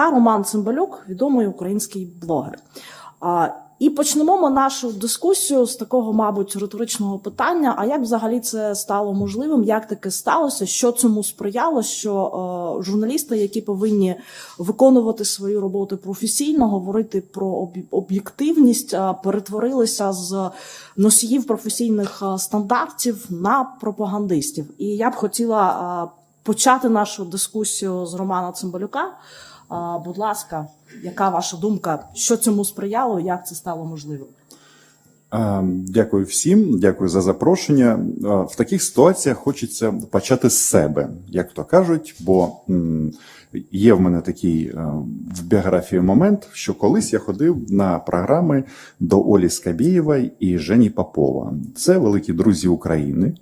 та Роман Цимбалюк, відомий український блогер. І почнемо ми нашу дискусію з такого, мабуть, риторичного питання: а як взагалі це стало можливим? Як таке сталося? Що цьому сприяло? Що е, журналісти, які повинні виконувати свою роботу професійно, говорити про об'є- об'єктивність, е, перетворилися з носіїв професійних е, стандартів на пропагандистів? І я б хотіла е, почати нашу дискусію з Романа Цимбалюка. Будь ласка, яка ваша думка? Що цьому сприяло? Як це стало можливим? Дякую всім, дякую за запрошення. В таких ситуаціях хочеться почати з себе, як то кажуть, бо є в мене такий в біографії момент, що колись я ходив на програми до Олі Скабєєвої і Жені Попова. Це великі друзі України.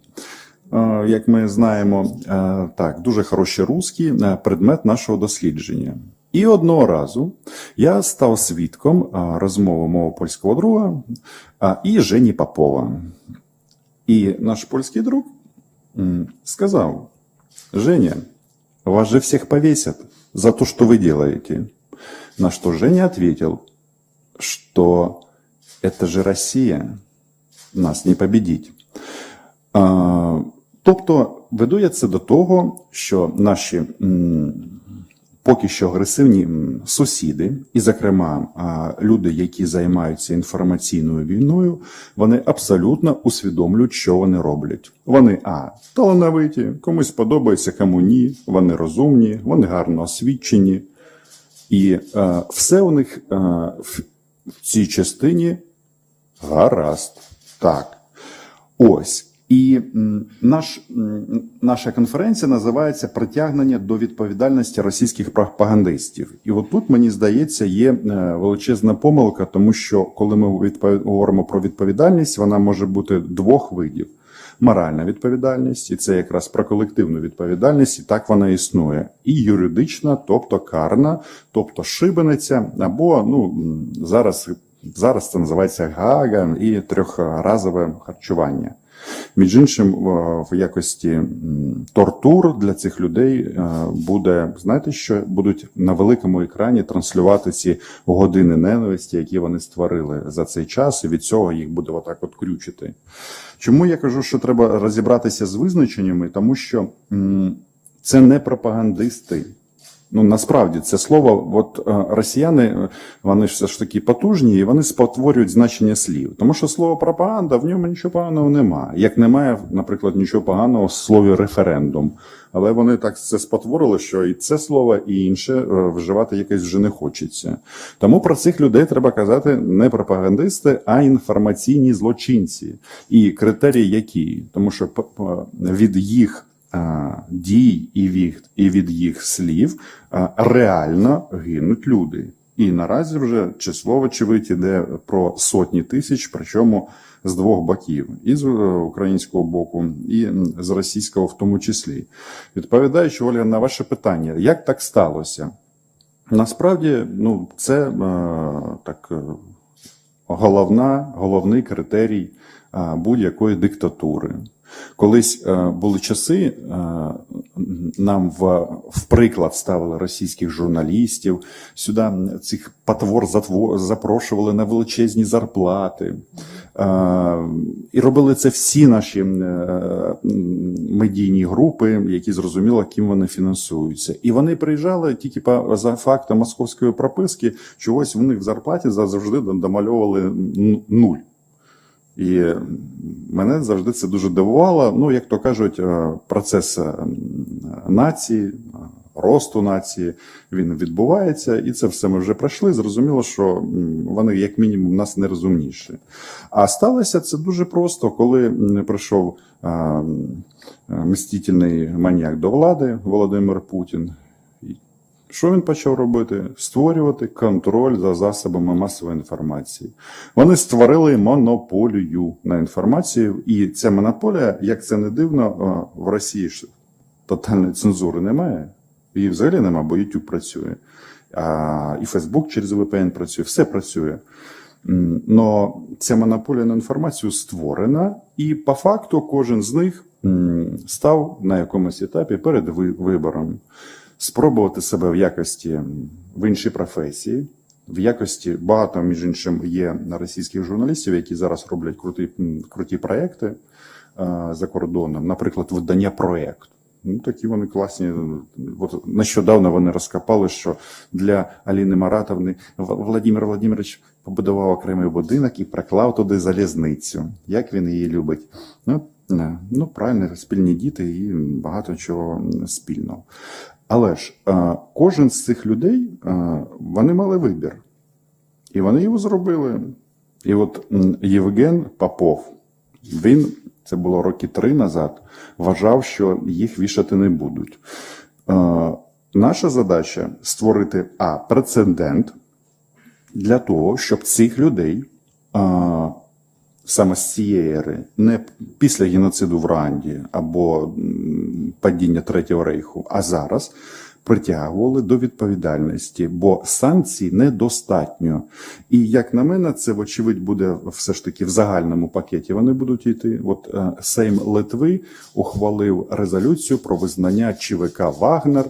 Як ми знаємо, так, дуже хороші русські, предмет нашого дослідження. І одного разу я став свідком розмови мого польського друга і Жені Попова. І наш польський друг сказав: Женя, вас же всех повесят за то, что вы делаете. На что Женя ответил, что это же Россия, нас не победить. Тобто веду я це до того, що наші поки що агресивні сусіди, і, зокрема, люди, які займаються інформаційною війною, вони абсолютно усвідомлюють, що вони роблять. Вони а талановиті, комусь подобається, кому ні. Вони розумні, вони гарно освічені. І е, все у них в в цій частині гаразд. Так. Ось. І наш, наша конференція називається Притягнення до відповідальності російських пропагандистів. І от тут, мені здається, є е, величезна помилка, тому що коли ми відпов- говоримо про відповідальність, вона може бути двох видів. Моральна відповідальність, і це якраз про колективну відповідальність, і так вона існує. І юридична, тобто карна, тобто шибениця, або ну зараз, зараз це називається гага і трьохразове харчування. Між іншим, в в якості тортур для цих людей е, буде, знаєте, що будуть на великому екрані транслювати ці години ненависті, які вони створили за цей час, і від цього їх буде отак от крючити. Чому я кажу, що треба розібратися з визначеннями? Тому що це не пропагандисти. Ну насправді це слово, от е, росіяни, е, вони все ж таки потужні, і вони спотворюють значення слів. Тому що слово пропаганда в ньому нічого поганого немає. Як немає, наприклад, нічого поганого в слові референдум. Але вони так це спотворили, що і це слово, і інше е, вживати якесь вже не хочеться. Тому про цих людей треба казати не пропагандисти, а інформаційні злочинці. І критерії які? Тому що від їх дій і від, і від їх слів реально гинуть люди. І наразі вже число, вочевидь, іде про сотні тисяч, причому з двох боків, і з е, українського боку, і з російського в тому числі. Відповідаючи, Оля, на ваше питання, як так сталося? Насправді, ну, це е, так. е, головна, головний критерій будь-якої диктатури. Колись е, були часи, е, нам в, в приклад ставили російських журналістів, сюди цих потвор запрошували на величезні зарплати. Е, і робили це всі наші медійні групи, які зрозуміло, ким вони фінансуються. І вони приїжджали тільки по за фактом московської прописки, що ось в них в зарплаті завжди домальовували нуль. І мене завжди це дуже дивувало. Ну, як то кажуть, е, процес е, нації, е, росту нації, він відбувається, і це все ми вже пройшли. Зрозуміло, що вони, як мінімум, нас не розумніші. А сталося це дуже просто, коли прийшов мстительний маніяк до влади Володимир Путін. Що він почав робити? Створювати контроль за засобами масової інформації. Вони створили монополію на інформацію, і ця монополія, як це не дивно, в Росії ж тотальної цензури немає. Її взагалі немає, бо YouTube працює. А, і Facebook через VPN працює, все працює. Но ця монополія на інформацію створена, і по факту кожен з них став на якомусь етапі перед вибором. Спробувати себе в якості в іншій професії. В якості багато, між іншим, є російських журналістів, які зараз роблять круті, круті проекти е, за кордоном, наприклад, видання проект. Ну, такі вони класні. От нещодавно вони розкопали, що для Аліни Маратовни Владимир Владимирович побудував окремий будинок і приклав туди залізницю. Як він її любить. Ну, ну правильно, спільні діти і багато чого спільного. Але ж е, кожен з цих людей е, вони мали вибір. І вони його зробили. І от Євген Попов, він, це було роки три назад, вважав, що їх вішати не будуть. Е, наша задача створити а прецедент для того, щоб цих людей саме з цієї ери, не після геноциду в Ранді або падіння Третього рейху, а зараз притягували до відповідальності, бо санкцій недостатньо. І як на мене, це вочевидь буде все ж таки в загальному пакеті. Вони будуть йти. От е, Сейм Литви ухвалив резолюцію про визнання ЧВК Вагнер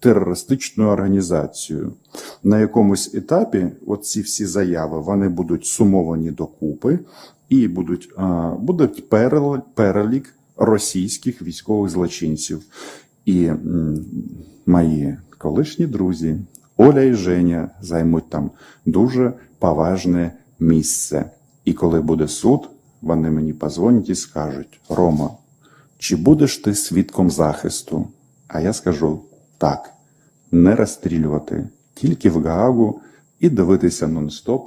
терористичною організацією. На якомусь етапі оці всі заяви вони будуть сумовані докупи і будуть, будуть перелік російських військових злочинців. І мої колишні друзі Оля і Женя займуть там дуже поважне місце. І коли буде суд, вони мені позвонять і скажуть: Рома, чи будеш ти свідком захисту? А я скажу так, не розстрілювати, тільки в Гаагу і дивитися нон-стоп,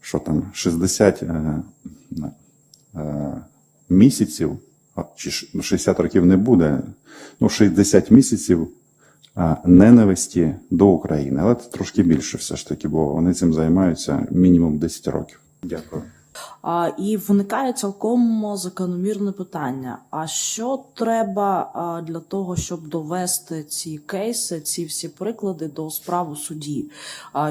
що там 60 е, е, місяців, чи ш- ну, 60 років не буде, ну 60 місяців е, ненависті до України. Але це трошки більше все ж таки, бо вони цим займаються мінімум 10 років. Дякую. І виникає цілком закономірне питання: а що треба для того, щоб довести ці кейси, ці всі приклади до справ у суді?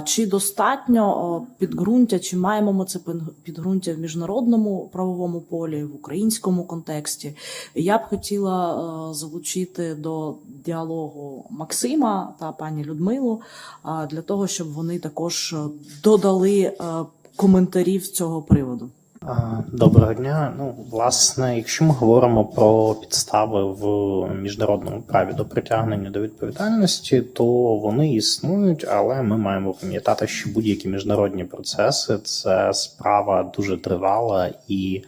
Чи достатньо підґрунтя, чи маємо ми це підґрунтя в міжнародному правовому полі, в українському контексті? Я б хотіла е, залучити до діалогу Максима та пані Людмилу для того, щоб вони також е, додали е, коментарів з цього приводу. Доброго дня. Ну, власне, якщо ми говоримо про підстави в міжнародному праві до притягнення до відповідальності, то вони існують, але ми маємо пам'ятати, що будь-які міжнародні процеси це справа дуже тривала і.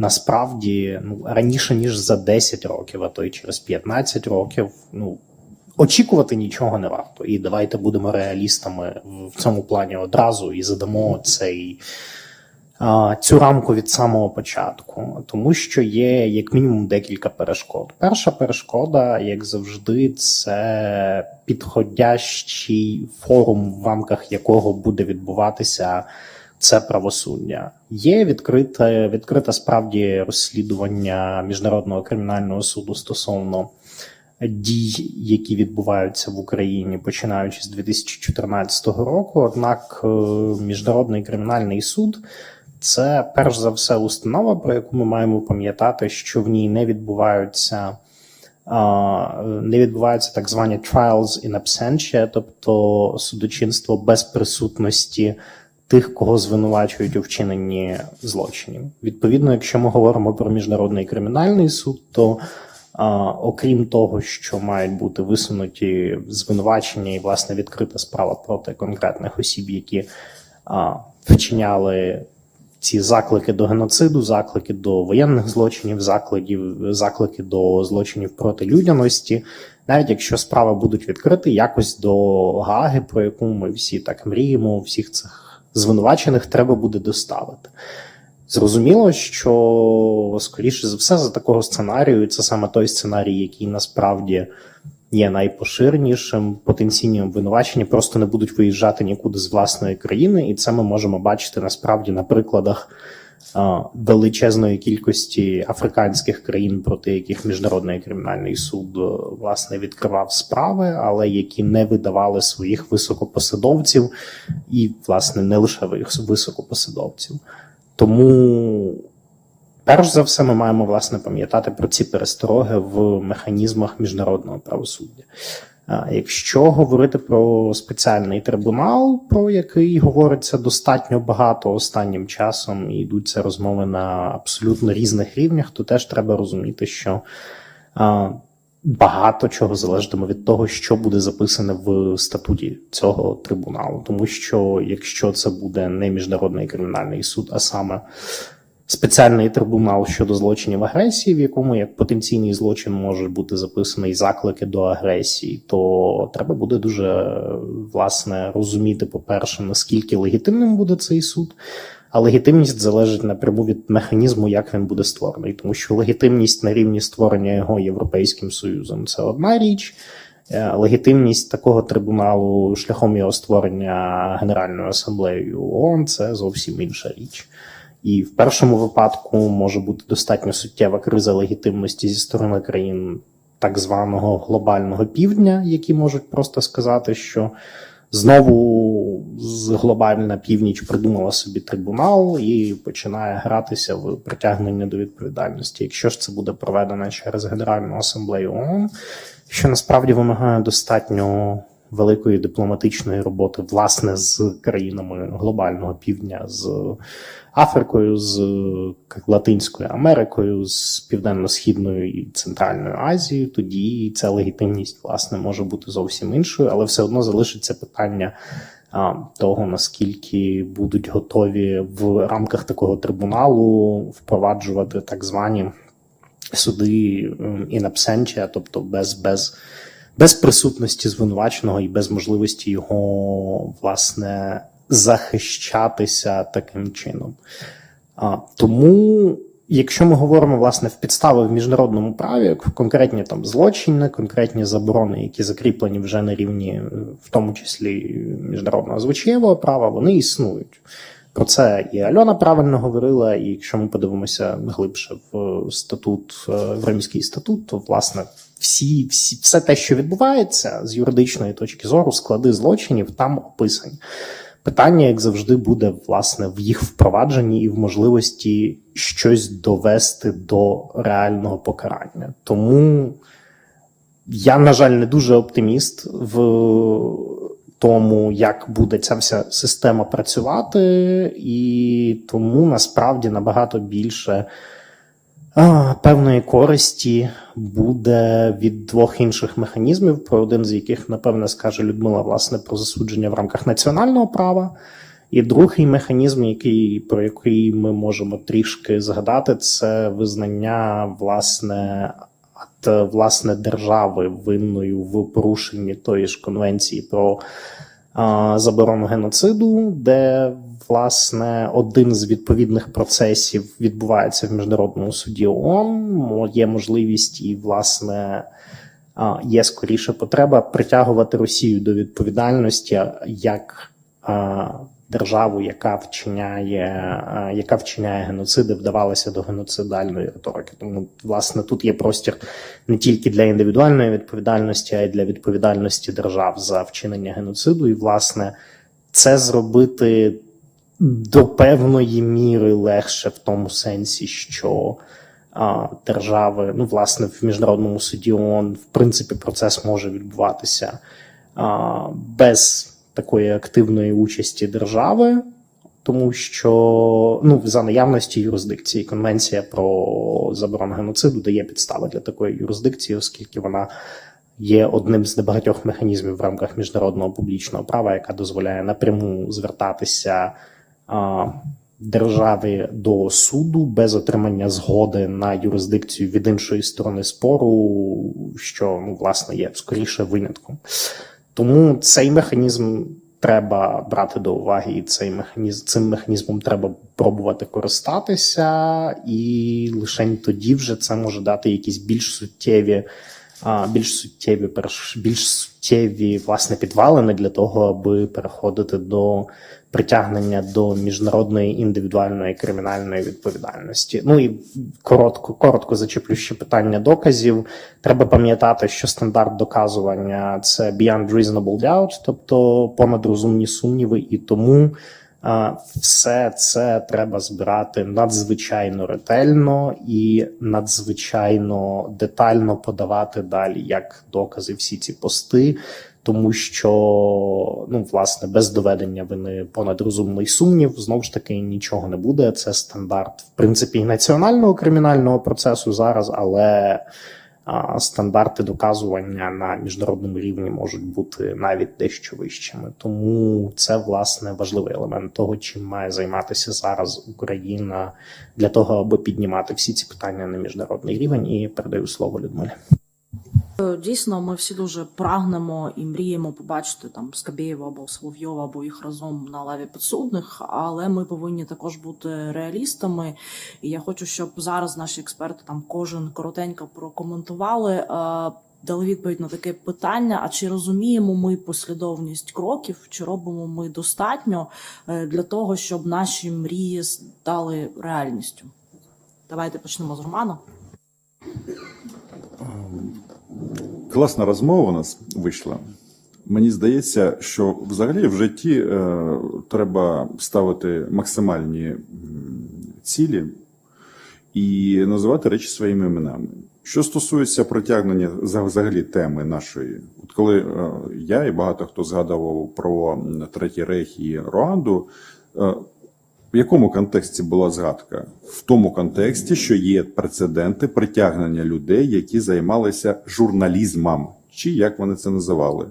Насправді, ну раніше ніж за 10 років, а то й через 15 років, ну очікувати нічого не варто. І давайте будемо реалістами в цьому плані одразу і задамо цей цю рамку від самого початку, тому що є як мінімум декілька перешкод. Перша перешкода, як завжди, це підходящий форум, в рамках якого буде відбуватися це правосуддя. Є відкрите, відкрите справді розслідування міжнародного кримінального суду стосовно дій, які відбуваються в Україні, починаючи з 2014 року. Однак, е, міжнародний кримінальний суд це перш за все установа, про яку ми маємо пам'ятати, що в ній не відбуваються. Не відбуваються так звані trials in absentia, тобто судочинство без присутності тих, кого звинувачують у вчиненні злочинів. Відповідно, якщо ми говоримо про міжнародний кримінальний суд, то окрім того, що мають бути висунуті звинувачення і власне відкрита справа проти конкретних осіб, які вчиняли ці заклики до геноциду, заклики до воєнних злочинів, закликів, заклики до злочинів проти людяності, навіть якщо справи будуть відкриті, якось до Гааги, про яку ми всі так мріємо, всіх цих звинувачених треба буде доставити. Зрозуміло, що скоріше за все за такого сценарію, це саме той сценарій, який насправді є найпоширенішим. Потенційні обвинувачення просто не будуть виїжджати нікуди з власної країни, і це ми можемо бачити насправді на прикладах величезної кількості африканських країн, проти яких міжнародний кримінальний суд е, власне відкривав справи, але які не видавали своїх високопосадовців, і власне не лише високопосадовців. Тому, перш за все, ми маємо власне пам'ятати про ці перестороги в механізмах міжнародного правосуддя. Якщо говорити про спеціальний трибунал, про який говориться достатньо багато останнім часом, і йдуться розмови на абсолютно різних рівнях, то теж треба розуміти, що багато чого залежатиме від того, що буде записане в статуті цього трибуналу. Тому що якщо це буде не міжнародний кримінальний суд, а саме спеціальний трибунал щодо злочинів агресії, в якому як потенційний злочин може бути записаний заклики до агресії, то треба буде дуже власне розуміти, по-перше, наскільки легітимним буде цей суд. А легітимність залежить напряму від механізму, як він буде створений, тому що легітимність на рівні створення його Європейським Союзом це одна річ. Е, Легітимність такого трибуналу шляхом його створення Генеральною асамблеєю ООН це зовсім інша річ. І в першому випадку може бути достатньо суттєва криза легітимності зі сторони країн так званого глобального півдня, які можуть просто сказати, що знову глобальна північ придумала собі трибунал і починає гратися в притягнення до відповідальності. Якщо ж це буде проведено через Генеральну асамблею ООН, що насправді вимагає достатньо великої дипломатичної роботи, власне, з країнами глобального півдня, з Африкою, з Латинською Америкою, з Південно-Східною і Центральною Азією, тоді ця легітимність власне може бути зовсім іншою, але все одно залишиться питання того, наскільки будуть готові в рамках такого трибуналу впроваджувати так звані суди in absentia, тобто без, без, без присутності звинуваченого і без можливості його власне захищатися таким чином. А, тому, якщо ми говоримо власне в підстави в міжнародному праві, конкретні там злочини, конкретні заборони, які закріплені вже на рівні, е, в тому числі міжнародного звичаєвого права, вони існують. Про це і Альона правильно говорила, і якщо ми подивимося глибше в статут, е, в Римський статут, то власне всі, всі, все те, що відбувається з юридичної точки зору, склади злочинів там описані. Питання, як завжди, буде власне в їх впровадженні і в можливості щось довести до реального покарання. Тому я, на жаль, не дуже оптиміст в тому, як буде ця вся система працювати, і тому насправді набагато більше певної користі буде від двох інших механізмів, про один з яких, напевне, скаже Людмила, власне, про засудження в рамках національного права. І другий механізм, який, про який ми можемо трішки згадати, це визнання власне власне держави винною в порушенні тої ж конвенції про а, заборону геноциду, де власне один з відповідних процесів відбувається в міжнародному суді ООН, є можливість і власне. Є скоріше потреба притягувати Росію до відповідальності як державу, яка вчиняє, яка вчиняє геноциди, вдавалася до геноцидальної риторики. Тому, власне, тут є простір не тільки для індивідуальної відповідальності, а й для відповідальності держав за вчинення геноциду. І, власне, це зробити до певної міри легше в тому сенсі, що а, держави, ну, власне, в міжнародному суді ООН, в принципі, процес може відбуватися а, без такої активної участі держави, тому що ну, за наявності юрисдикції Конвенція про заборону геноциду дає підстави для такої юрисдикції, оскільки вона є одним з небагатьох механізмів в рамках міжнародного публічного права, яка дозволяє напряму звертатися а, державі до суду без отримання згоди на юрисдикцію від іншої сторони спору, що ну, власне є скоріше винятком. Тому цей механізм треба брати до уваги, і цей механізм цим механізмом треба пробувати користатися, і лише тоді вже це може дати якісь більш суттєві. Більш суттєві більш суттєві власне підвалини для того, аби переходити до притягнення до міжнародної індивідуальної кримінальної відповідальності. Ну і коротко, коротко зачеплю ще питання доказів. Треба пам'ятати, що стандарт доказування це beyond reasonable doubt, тобто понад розумні сумніви, і тому Все це треба збирати надзвичайно ретельно і надзвичайно детально подавати далі як докази всі ці пости, тому що ну власне без доведення вини понад розумний сумнів знову ж таки нічого не буде. Це стандарт, в принципі, і національного кримінального процесу зараз, але а, стандарти доказування на міжнародному рівні можуть бути навіть дещо вищими. Тому це власне важливий елемент того, чим має займатися зараз Україна для того, аби піднімати всі ці питання на міжнародний рівень. І передаю слово Людмилі. Е, Дійсно, ми всі дуже прагнемо і мріємо побачити там Скабєєва або Соловйова, або їх разом на лаві підсудних, але ми повинні також бути реалістами. І я хочу, щоб зараз наші експерти там кожен коротенько прокоментували. е, Дали відповідь на таке питання: а чи розуміємо ми послідовність кроків, чи робимо ми достатньо е, для того, щоб наші мрії стали реальністю? Давайте почнемо з Романа. Класна розмова у нас вийшла. Мені здається, що взагалі в житті е, треба ставити максимальні цілі і називати речі своїми іменами. Що стосується протягнення взагалі теми нашої, от коли е, я і багато хто згадував про Третій Рейх і Руанду, е, в якому контексті була згадка? В тому контексті, що є прецеденти притягнення людей, які займалися журналізмом, чи як вони це називали.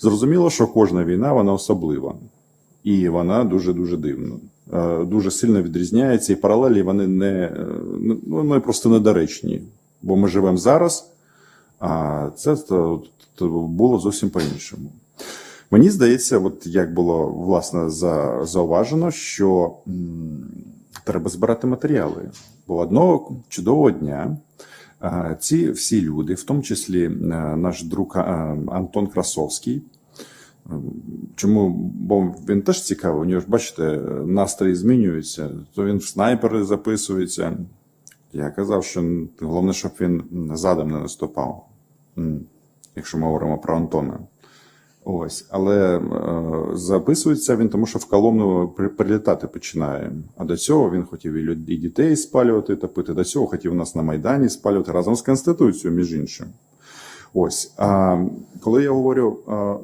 Зрозуміло, що кожна війна вона особлива, і вона дуже дуже дивна. Е, Дуже сильно відрізняється, і паралелі вони не е, вони просто недоречні. Бо ми живемо зараз, а це було зовсім по-іншому. Мені здається, от як було власне за, зауважено, що м, треба збирати матеріали. Бо одного чудового дня а, ці всі люди, в тому числі е, наш друг а, Антон Красовський. Чому? Бо він теж цікавий. У нього ж, бачите, настрій змінюється, то він в снайпери записується. Я казав, що головне, щоб він задом не наступав, якщо ми говоримо про Антона. Ось, але е, записується він, тому що в Коломну при- прилітати починає. А до цього він хотів і, люд- і дітей спалювати, топити. До цього хотів нас на Майдані спалювати разом з Конституцією, між іншим. Ось. А коли я говорю,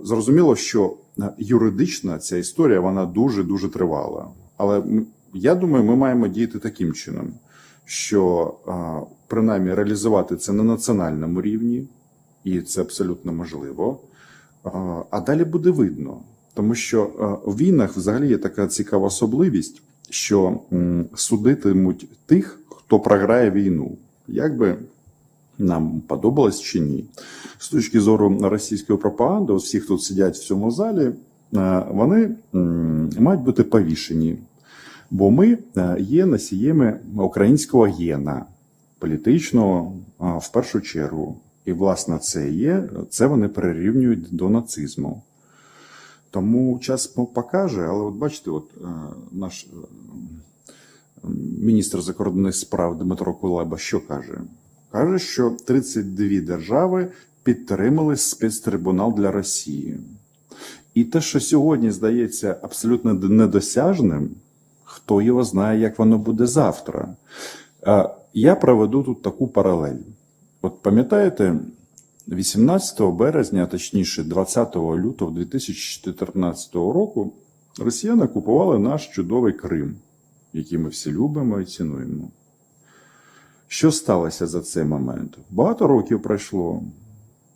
зрозуміло, що е, юридична ця історія вона дуже дуже тривала. Але я думаю, ми маємо діяти таким чином, що принаймні реалізувати це на національному рівні, і це абсолютно можливо. А, далі буде видно, тому що е, у війнах взагалі є така цікава особливість, що судитимуть тих, хто програє війну, як би нам подобалось чи ні. З точки зору російської пропаганди, ось всі, хто сидять в цьому залі, е, вони мають бути повішені. Бо ми е, є носіями українського гена, політичного в першу чергу. І, власне, це є, це вони прирівнюють до нацизму. Тому час покаже, але от бачите, от е, наш е, міністр закордонних справ Дмитро Кулеба що каже? Каже, що 32 держави підтримали спецтрибунал для Росії. І те, що сьогодні здається абсолютно недосяжним, хто його знає, як воно буде завтра. Е, Я проведу тут таку паралель. От пам'ятаєте, 18 березня, точніше 20 лютого 2014 року, росіяни окупували наш чудовий Крим, який ми всі любимо і цінуємо. Що сталося за цей момент? Багато років пройшло,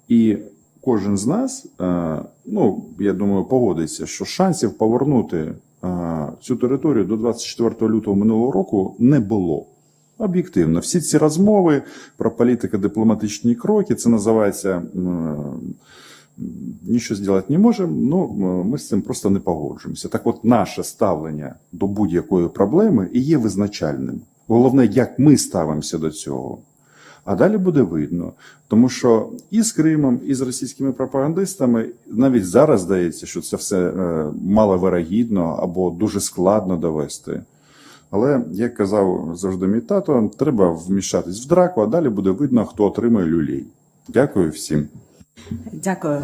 і кожен з нас, е, ну я думаю, погодиться, що шансів повернути е, цю територію до 24 лютого минулого року не було. Об'єктивно, всі ці розмови про політико-дипломатичні кроки, це називається нічого зробити не можемо, ну ми з цим просто не погоджуємося. Так от, наше ставлення до будь-якої проблеми і є визначальним. Головне, як ми ставимося до цього. А далі буде видно, тому що і з Кримом, і з російськими пропагандистами навіть зараз здається, що це все е, маловирогідно або дуже складно довести. Але, як казав завжди мій тато, треба вмішатись в драку, а далі буде видно, хто отримає люлей. Дякую всім. Дякую.